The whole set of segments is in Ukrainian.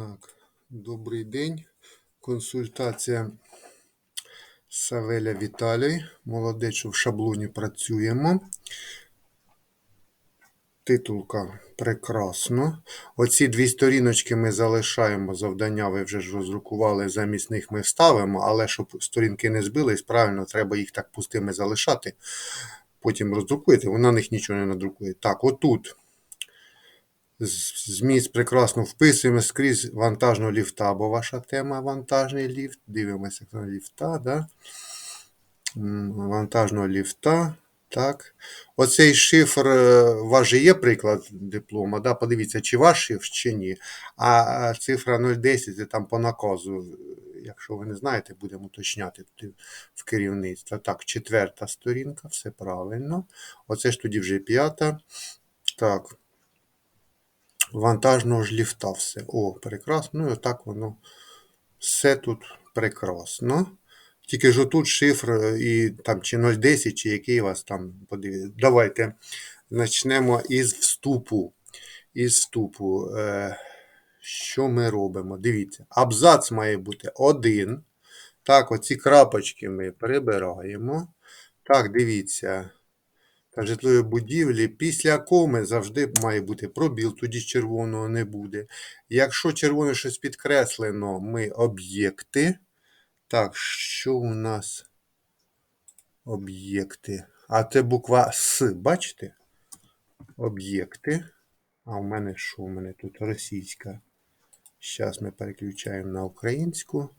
Так, добрий день. Консультація Савеля Віталій. Молодець, в шаблоні працюємо. Титулка прекрасно. Оці дві сторіночки ми залишаємо. Завдання ви вже ж роздрукували, замість них ми вставимо, але щоб сторінки не збились, правильно, треба їх так пустими залишати. Потім роздрукуєте, вона на них нічого не надрукує. Так, отут. Зміст прекрасно вписуємо скрізь вантажного ліфта, бо ваша тема вантажний ліфт. Дивимося на ліфта. Да? Вантажного ліфта. Так. Оцей шифр, е, у вас же є приклад диплома. да? Подивіться, чи ваш шифр, чи ні. А цифра 010 це там по наказу. Якщо ви не знаєте, будемо уточняти в керівництво. Так, четверта сторінка, все правильно. Оце ж тоді вже п'ята. Так вантажного ж ліфта все. О, прекрасно. Ну і отак воно все тут прекрасно. Тільки ж отут шифр е, і там чи 010, чи який вас там подивіться. Давайте почнемо із вступу. Із вступу. Е, Що ми робимо? Дивіться, абзац має бути один. Так, оці крапочки ми прибираємо. Так, дивіться та житлової будівлі, після коми завжди має бути пробіл, тоді червоного не буде. Якщо червоне щось підкреслено, ми об'єкти. Так, що у нас об'єкти? А це буква С, бачите? Об'єкти. А у мене що? У мене тут російська. Зараз ми переключаємо на українську.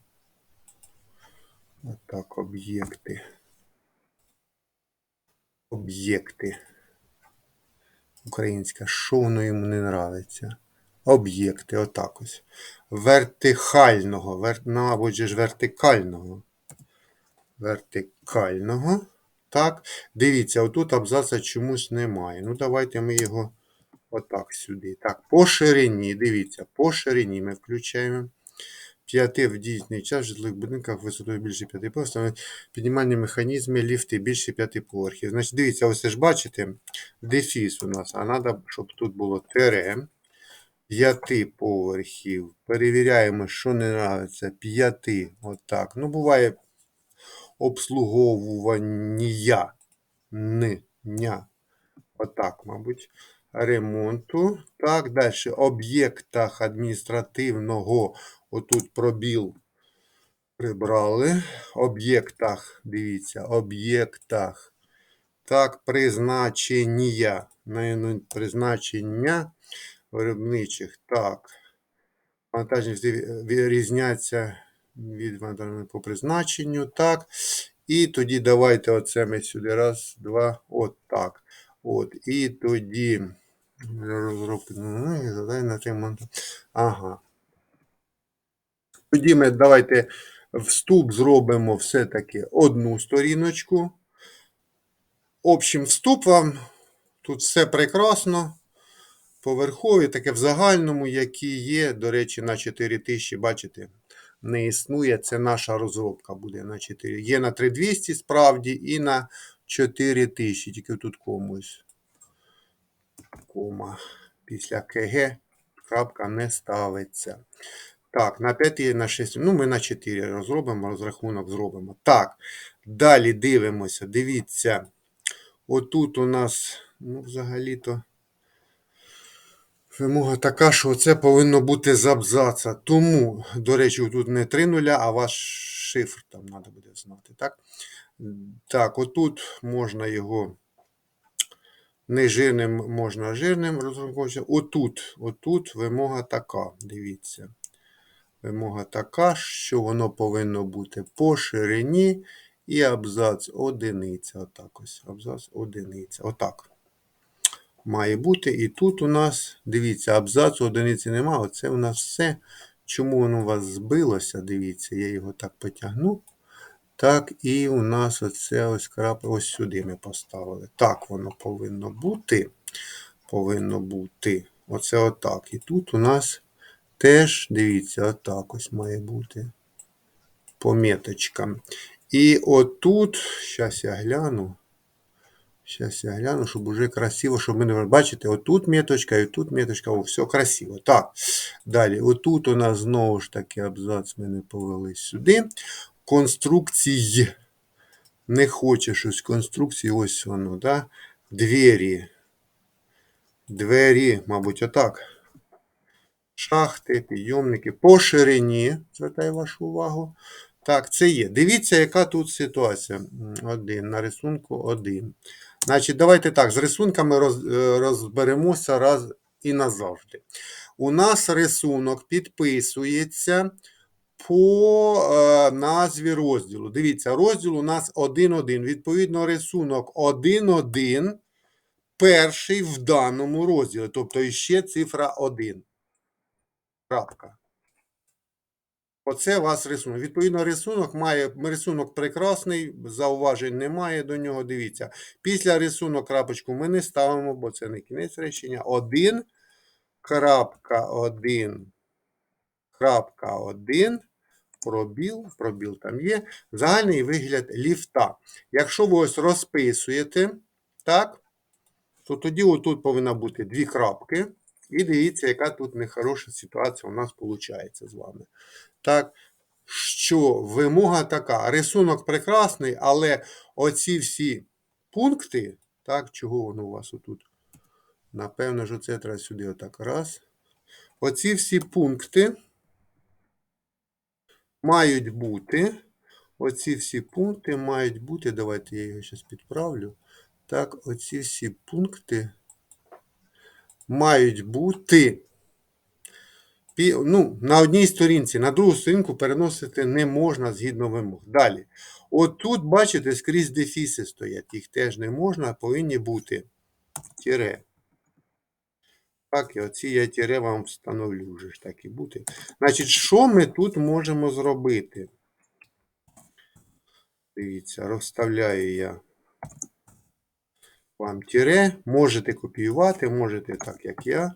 Отак, об'єкти об'єкти. Українська, що воно йому не нравиться? Об'єкти, отак ось. Вертикального. Вер... Ну, ж вертикального. Вертикального. Так. Дивіться, отут абзаца чомусь немає. Ну, давайте ми його отак сюди. Так, по ширині. Дивіться, по ширині ми включаємо. 5 в дійсний час в житлових будинках висотою більше 5 поверхів піднімальні механізми, ліфти більше 5 поверхів. Значить, дивіться, ось ж бачите, дефіс у нас, а треба, щоб тут було тире. 5 поверхів. Перевіряємо, що не нравиться. 5. Отак. Ну, буває обслуговування. Ня. Отак, мабуть. Ремонту. Так, далі. Об'єктах адміністративного Отут пробіл прибрали. Об'єктах, дивіться, об'єктах. Так, призначення. Призначення виробничих. Так. Вантажні різняться від вантажних по призначенню. Так. І тоді давайте оце ми сюди. Раз, два, от так. От. І тоді розробки. Ну, ага. Тоді ми давайте вступ зробимо все-таки одну сторіночку. Общим вступ вам. Тут все прекрасно. Поверхові, таке в загальному, які є, до речі, на 4000, бачите, не існує. Це наша розробка буде на 4. Є на 3200 справді і на 4000. Тільки тут комусь. Кома. Після КГ крапка не ставиться. Так, на 5 і на 6. Ну, ми на 4 розробимо, розрахунок зробимо. Так, далі дивимося. Дивіться. Отут у нас, ну, взагалі-то, вимога така, що це повинно бути з. Тому, до речі, тут не 3 нуля, а ваш шифр там треба буде знати. Так, Так, отут можна його. Не жирним можна жирним розраховуватися. Отут, отут вимога така. Дивіться. Вимога така, що воно повинно бути по ширині і абзац одиниця. Отак ось. Абзац одиниця. Отак. Має бути. І тут у нас, дивіться, абзацу одиниці нема. Оце у нас все. Чому воно у вас збилося? Дивіться, я його так потягну. Так, і у нас оце ось крапка, ось сюди ми поставили. Так воно повинно бути. Повинно бути. Оце отак. І тут у нас. Теж, дивіться, отак ось має бути поміточка. І отут, зараз я гляну. Зараз я гляну, щоб уже красиво, щоб ми не бачите, отут меточка і тут меточка, о, все красиво. Так, далі, отут у нас знову ж таки абзац ми не повели сюди. Конструкції. Не хоче щось конструкції, ось воно, да? Двері. Двері, мабуть, отак. Шахти, підйомники. По ширині, звертаю вашу увагу. Так, це є. Дивіться, яка тут ситуація. Один. На рисунку один. Значить, давайте так, з рисунками роз, е, розберемося раз і назавжди. У нас рисунок підписується по е, назві розділу. Дивіться, розділ у нас 1.1. Відповідно, рисунок 1.1 перший в даному розділі. Тобто іще цифра 1. Крапка. Оце у вас рисунок. Відповідно, рисунок має рисунок прекрасний, зауважень немає до нього. Дивіться. Після рисунок крапочку ми не ставимо, бо це не кінець речення. 1, крапка 1, крапка 1, пробіл, пробіл там є. Загальний вигляд ліфта. Якщо ви ось розписуєте, так, то тоді отут повинна бути дві крапки. І дивіться, яка тут нехороша ситуація у нас виходить з вами. Так, що вимога така. Рисунок прекрасний, але оці всі пункти, так, чого воно у вас отут? Напевно, що це треба сюди отак. Раз. Оці всі пункти мають бути. Оці всі пункти мають бути. Давайте я його зараз підправлю. Так, оці всі пункти мають бути ну, на одній сторінці, на другу сторінку переносити не можна згідно вимог. Далі. От тут, бачите, скрізь дефіси стоять. Їх теж не можна, повинні бути тире. Так, і оці я тире вам встановлю вже ж так і бути. Значить, що ми тут можемо зробити? Дивіться, розставляю я вам тире. Можете копіювати, можете так, як я.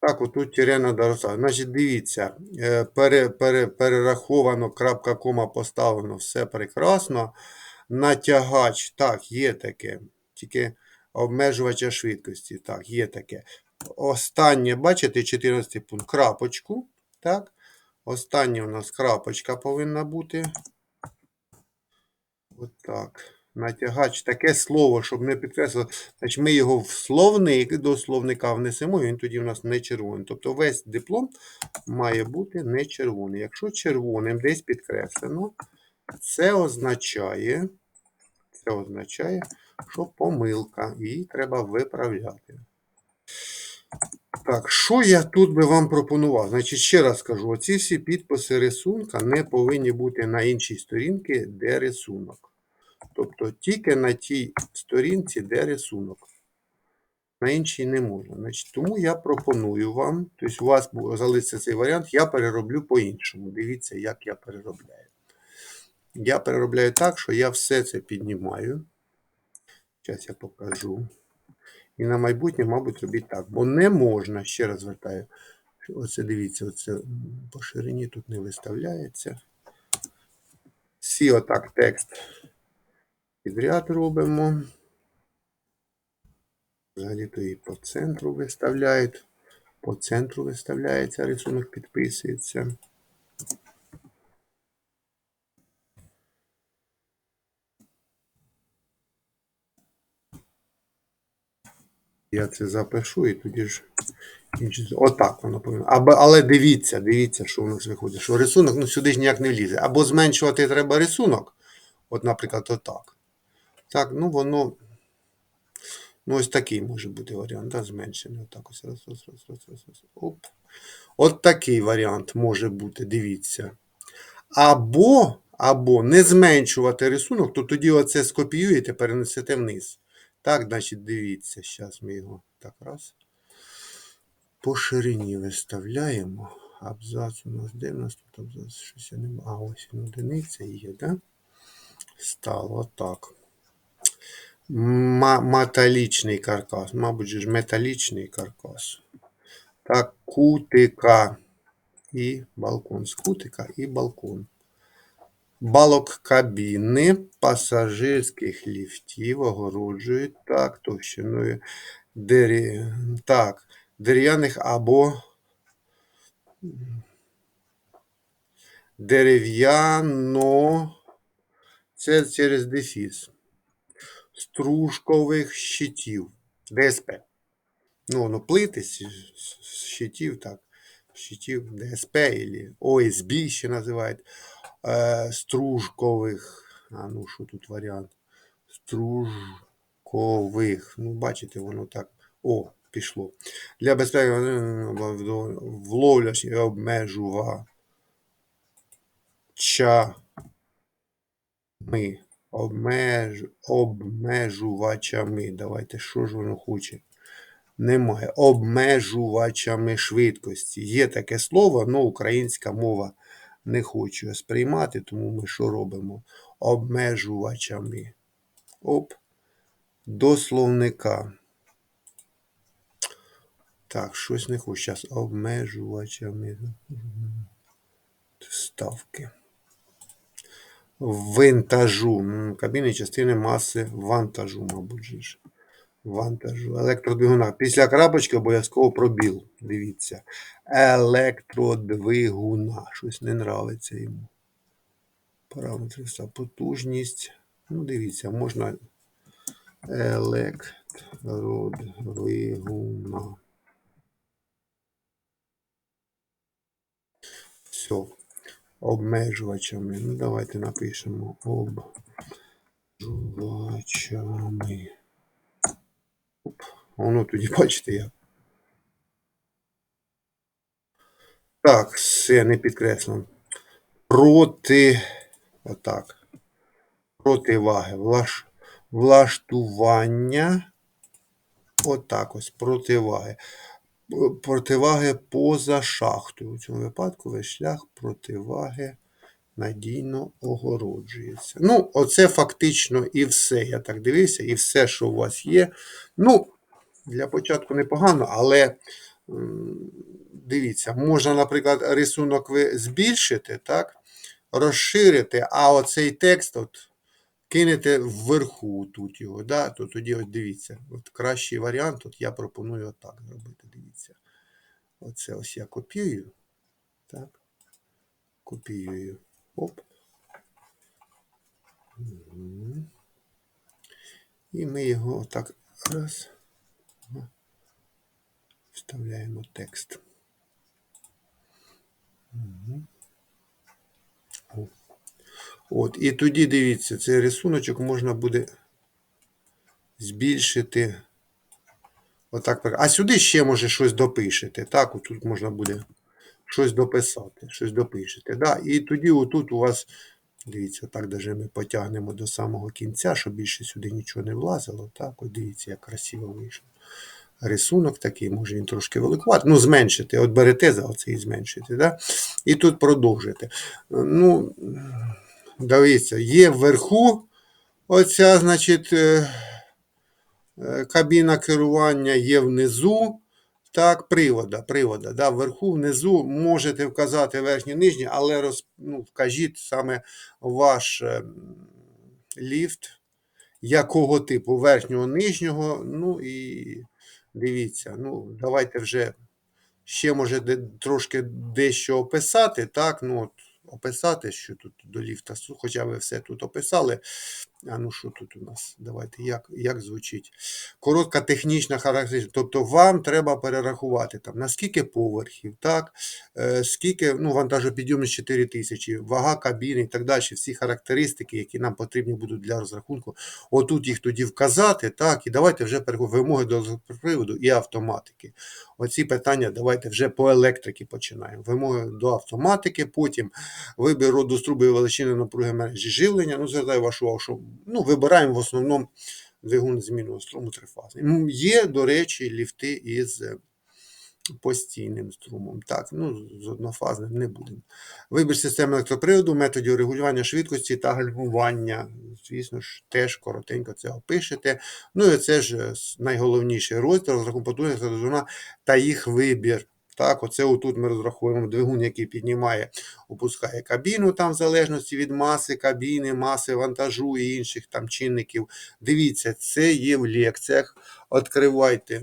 Так, отут тире надо розставити. Значить, дивіться, е, пере, пере, перераховано, крапка кома поставлено, все прекрасно. Натягач, так, є таке. Тільки обмежувача швидкості. Так, є таке. Останнє, бачите, 14 пункт, крапочку. Так. Останнє у нас крапочка повинна бути. Отак. Натягач таке слово, щоб не підкреслило. Значить, ми його в словник до словника внесемо, і він тоді у нас не червоний. Тобто весь диплом має бути не червоний. Якщо червоним десь підкреслено, це означає, це означає, що помилка, її треба виправляти. Так, що я тут би вам пропонував? Значить, ще раз кажу: оці всі підписи рисунка не повинні бути на іншій сторінці, де рисунок. Тобто тільки на тій сторінці, де рисунок. На іншій не можна. Значить, Тому я пропоную вам, тобто у вас залишиться цей варіант, я перероблю по-іншому. Дивіться, як я переробляю. Я переробляю так, що я все це піднімаю. Зараз я покажу. І на майбутнє, мабуть, робіть так. Бо не можна, ще раз звертаю. Оце дивіться, оце по ширині тут не виставляється. Всі отак текст підряд робимо. Взагалі то і по центру виставляють. По центру виставляється, рисунок підписується. Я це запишу і тоді ж Отак воно повинно. Або, але дивіться, дивіться, що у нас виходить. Що рисунок ну, сюди ж ніяк не влізе. Або зменшувати треба рисунок. От, наприклад, отак. Так, ну воно. Ну, ось такий може бути варіант, да, зменшений. Отак ось раз, раз, раз, раз, раз, раз. Оп. От такий варіант може бути, дивіться. Або, або не зменшувати рисунок, то тоді оце скопіюєте, перенесете вниз. Так, значить, дивіться, зараз ми його так раз. По ширині виставляємо. Абзац у нас де в нас тут абзац? Щось я не. А ось він одиниця є, да? Стало так. Металічний каркас. Мабуть, ж металічний каркас. Так, кутика. і балкон. З кутика і балкон. Балок кабіни пасажирських ліфтів огороджують так, товщиною так, дерев'яних або дерев'яно. Це через дефіс. Стружкових щитів. ДСП. Ну, воно плити з щитів, так. Щитів ДСП або ОСБ ще називають. Е, стружкових. А ну що тут варіант? Стружкових. Ну, бачите, воно так. О, пішло. Для безпеки вловлювач і обмежувачами. Обмеж... Обмежувачами. Давайте, що ж воно хоче? Немає. Обмежувачами швидкості. Є таке слово, але українська мова не хоче сприймати, тому ми що робимо? Обмежувачами. Оп. До словника. Так, щось не хочу. Зараз обмежувачами. Ставки. Винтажу. Кабіни частини маси вантажу, мабуть. ж. Вантажу. Електродвигуна. Після крапочки обов'язково пробіл. Дивіться. Електродвигуна. Щось не нравиться йому. Параметри потужність. Ну, дивіться, можна електродвигуна. Все. Обмежувачами. Ну, давайте напишемо обмежувачами. Воно тоді бачите як. Так, все не підкреслено. Проти. Отак. Противаги. Влаш... Влаштування. Отак ось. Противаги. Противаги поза шахтою. У цьому випадку весь шлях противаги надійно огороджується. Ну, оце фактично і все. Я так дивився, і все, що у вас є. Ну, для початку непогано, але дивіться, можна, наприклад, рисунок ви збільшити, так? розширити, а оцей текст от, кинете вверху тут його. Да? То тоді от дивіться, от кращий варіант, от я пропоную отак зробити. Дивіться. Оце ось я копіюю. Так. Копіюю. Оп. І ми його отак раз. Вставляємо текст. От, і тоді дивіться, цей рисуночок можна буде збільшити. Отак. А сюди ще може щось допишете. Так, отут можна буде щось дописати, щось допишете. Да? І тоді отут у вас, дивіться, так даже ми потягнемо до самого кінця, щоб більше сюди нічого не влазило. Так, от дивіться, як красиво вийшло. Рисунок такий, може він трошки великувати. Ну, зменшити. От берете за оце і зменшите. Да? І тут продовжите. Ну, дивіться, є вверху оця, значить, е, е, кабіна керування є внизу. Так, привода, привода. Да, вверху, внизу можете вказати верхній, нижній, але роз, ну, вкажіть саме ваш е, ліфт, якого типу верхнього, нижнього. Ну і дивіться, ну, давайте вже ще може трошки дещо описати. Так, ну от описати, що тут до ліфта, хоча ви все тут описали. А ну що тут у нас? Давайте, як, як звучить? Коротка технічна характеристика. Тобто вам треба перерахувати там, на скільки поверхів, так, е, скільки ну, вантажопідйомність 4 тисячі, вага кабіни і так далі, всі характеристики, які нам потрібні будуть для розрахунку. Отут їх тоді вказати, так, і давайте вже вимоги до приводу і автоматики. Оці питання давайте вже по електриці починаємо. Вимоги до автоматики, потім вибір роду струби і величини напруги мережі живлення. Ну, звертаю вашу увагу, що ну, вибираємо в основному двигун змінного струму трифазний. Є, до речі, ліфти із постійним струмом. Так, ну, з однофазним не будемо. Вибір системи електроприводу, методів регулювання швидкості та гальмування. Звісно ж, теж коротенько це опишете. Ну і це ж найголовніший розділ розрахунок потужності та їх вибір. Так, оце отут ми розраховуємо двигун, який піднімає, опускає кабіну, там в залежності від маси кабіни, маси вантажу і інших там чинників. Дивіться, це є в лекціях. Відкривайте,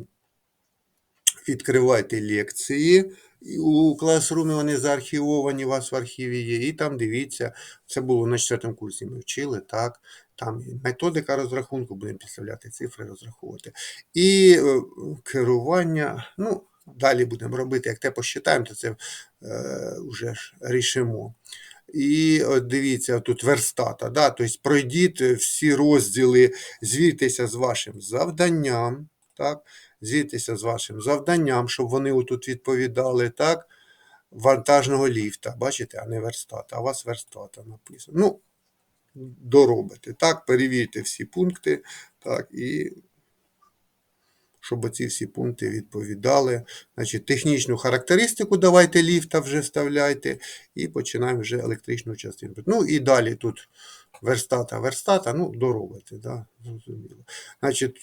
відкривайте лекції. У класрумі вони заархівовані, у вас в архіві є. І там дивіться, це було на четвертому курсі. Ми вчили, так. Там методика розрахунку, будемо підставляти цифри, розраховувати. І е, керування, ну, далі будемо робити, як те посчитаємо, то це е, вже ж рішимо. І от дивіться, тут верстата. Да? Тобто пройдіть всі розділи, звіртеся з вашим завданням. Так? Звіртеся з вашим завданням, щоб вони отут відповідали так? вантажного ліфта. Бачите, а не верстата. А у вас верстата написано. Ну, доробите. Так, перевірте всі пункти. Так, і щоб оці всі пункти відповідали. Значить, технічну характеристику давайте ліфта вже вставляйте, і починаємо вже електричну частину. Ну і далі тут верстата, верстата, ну, доробите, да, зрозуміло. Значить,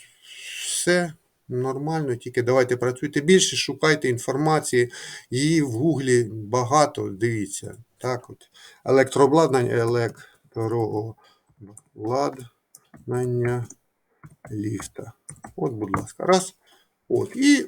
все нормально, тільки давайте працюйте більше, шукайте інформації. Її в гуглі багато, дивіться. Так от. Електрообладнання, електрообладнання ліфта. От, будь ласка, раз. От. І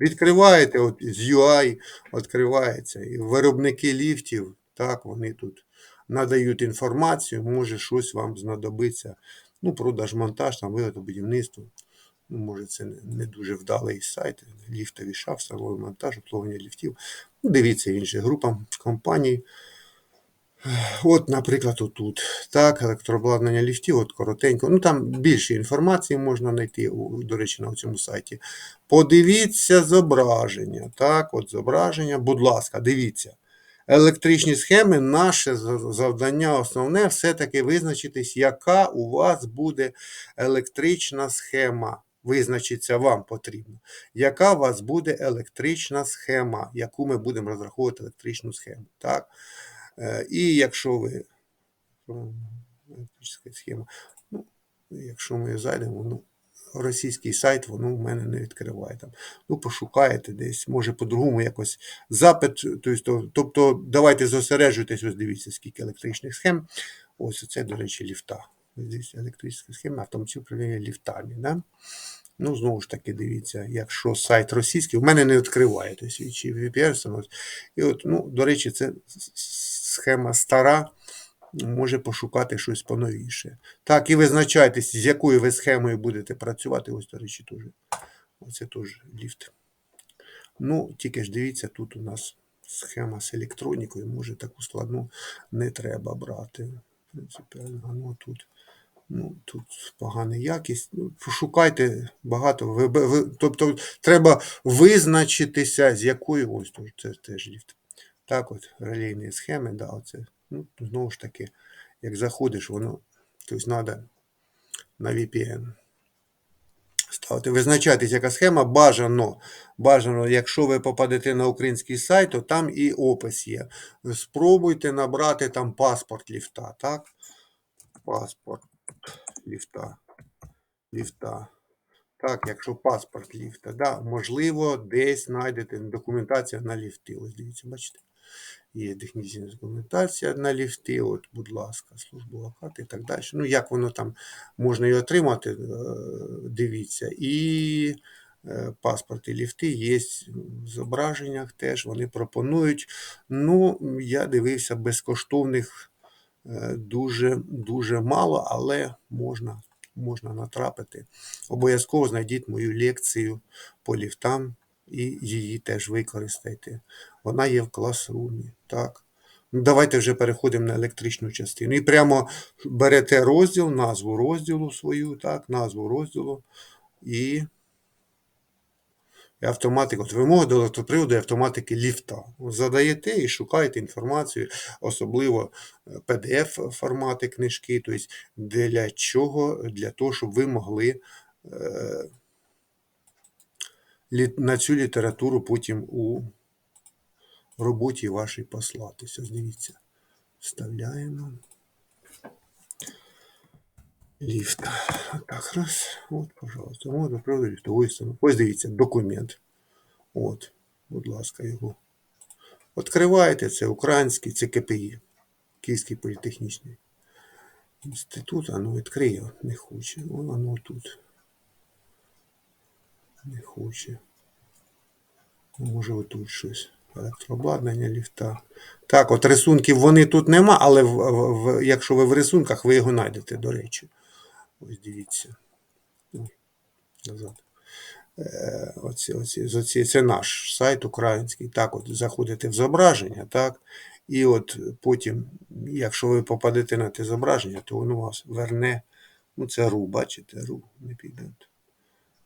відкриваєте от, з UI, відкривається. І виробники ліфтів, так, вони тут надають інформацію, може щось вам знадобиться. Ну, продаж монтаж, там вигодобудівництво. Ну, може, це не, дуже вдалий сайт, ліфтові шаф, силовий монтаж, обслуговування ліфтів. Ну, дивіться іншим групам компаній. От, наприклад, отут. Так, електрообладнання ліфтів, от коротенько. Ну там більше інформації можна знайти, до речі, на цьому сайті. Подивіться зображення. Так, от зображення, будь ласка, дивіться. Електричні схеми, наше завдання основне все-таки визначитись, яка у вас буде електрична схема. Визначиться вам потрібно. Яка у вас буде електрична схема, яку ми будемо розраховувати електричну схему. Так? Е, І якщо ви схема, ну, якщо ми зайдемо, ну, російський сайт, воно в мене не відкриває там. Ну, пошукаєте десь, може по-другому якось запит. Тобто, тобто давайте зосереджуйтесь, ось дивіться, скільки електричних схем. Ось це, до речі, ліфта. Ось електрична схема, автоматичне управління ліфтами. Да? Ну, знову ж таки, дивіться, якщо сайт російський, в мене не відкриває, тобто VPN. І от, ну, до речі, це схема стара, може пошукати щось поновіше. Так, і визначайтесь, з якою ви схемою будете працювати. Ось, до речі, теж. Оце теж ліфт. Ну, тільки ж дивіться, тут у нас схема з електронікою, може таку складну не треба брати. Принципіально, ну тут. Ну, тут погана якість. Ну, Пошукайте багато. Ви, ви, тобто треба визначитися, з якою ось тут це теж ліфт. Так, от релейні схеми, да, оце. Ну, знову ж таки, як заходиш, воно тобто треба на VPN ставити. Визначайтесь, яка схема. Бажано, бажано, якщо ви попадете на український сайт, то там і опис є. Спробуйте набрати там паспорт ліфта. Так? Паспорт ліфта. Ліфта. Так, якщо паспорт ліфта, да, можливо, десь знайдете документація на ліфти. Ось дивіться, бачите. Є технічна документація на ліфти, от, будь ласка, служба локати і так далі. Ну, як воно там можна її отримати, е, дивіться. І е, паспорти ліфти є в зображеннях теж, вони пропонують. Ну, я дивився безкоштовних е, дуже, дуже мало, але можна, можна натрапити. Обов'язково знайдіть мою лекцію по ліфтам і її теж використайте. Вона є в класрумі. Так. Ну, давайте вже переходимо на електричну частину. І прямо берете розділ, назву розділу свою, так, назву розділу і. І автоматика, от вимоги до електроприводу і автоматики ліфта. Задаєте і шукаєте інформацію, особливо PDF формати книжки, тобто для чого? Для того, щоб ви могли е, на цю літературу потім у роботі вашій послатися. Дивіться, вставляємо. Ліфт. Так, раз. От, пожалуйста. Можна приводу ліфтової установки. Ось дивіться, документ. От. будь ласка, його. Відкриваєте, це український, це КПІ, Київський політехнічний інститут, а ну відкриє, не хоче. О, воно тут. Не хоче. Ну, Може отут щось. Електрообладнання, ліфта. Так, от рисунків вони тут нема, але в, в, якщо ви в рисунках, ви його знайдете, до речі. Ось дивіться. Назад. Е, оці, оці, оці, це наш сайт український. Так, от заходите в зображення, так. І от потім, якщо ви попадете на те зображення, то воно вас верне. Ну, це ру, бачите, ру не піде.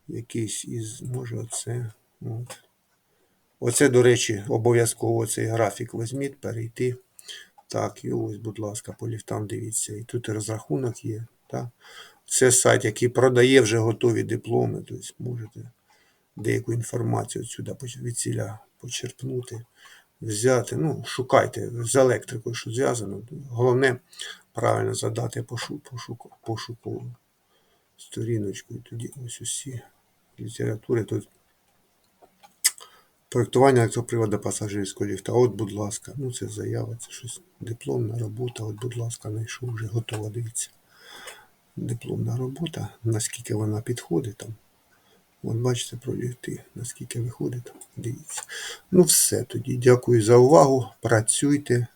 Якийсь із, може, оце. От. Оце, до речі, обов'язково цей графік візьміть, перейти. Так, і ось, будь ласка, по ліфтам дивіться. І тут і розрахунок є. Так? Це сайт, який продає вже готові дипломи. Тобто можете деяку інформацію сюди від ціля почерпнути, взяти. Ну, шукайте з електрикою, що зв'язано. Головне правильно задати пошу, пошуку, пошукову сторіночку. І тоді ось усі літератури тут. Проєктування електроприводу пасажирського ліфта. От, будь ласка, ну це заява, це щось дипломна робота. От, будь ласка, знайшов вже готова, дивіться. Дипломна робота, наскільки вона підходить там. От бачите пройти, наскільки виходить. Дивіться. Ну все тоді. Дякую за увагу. Працюйте.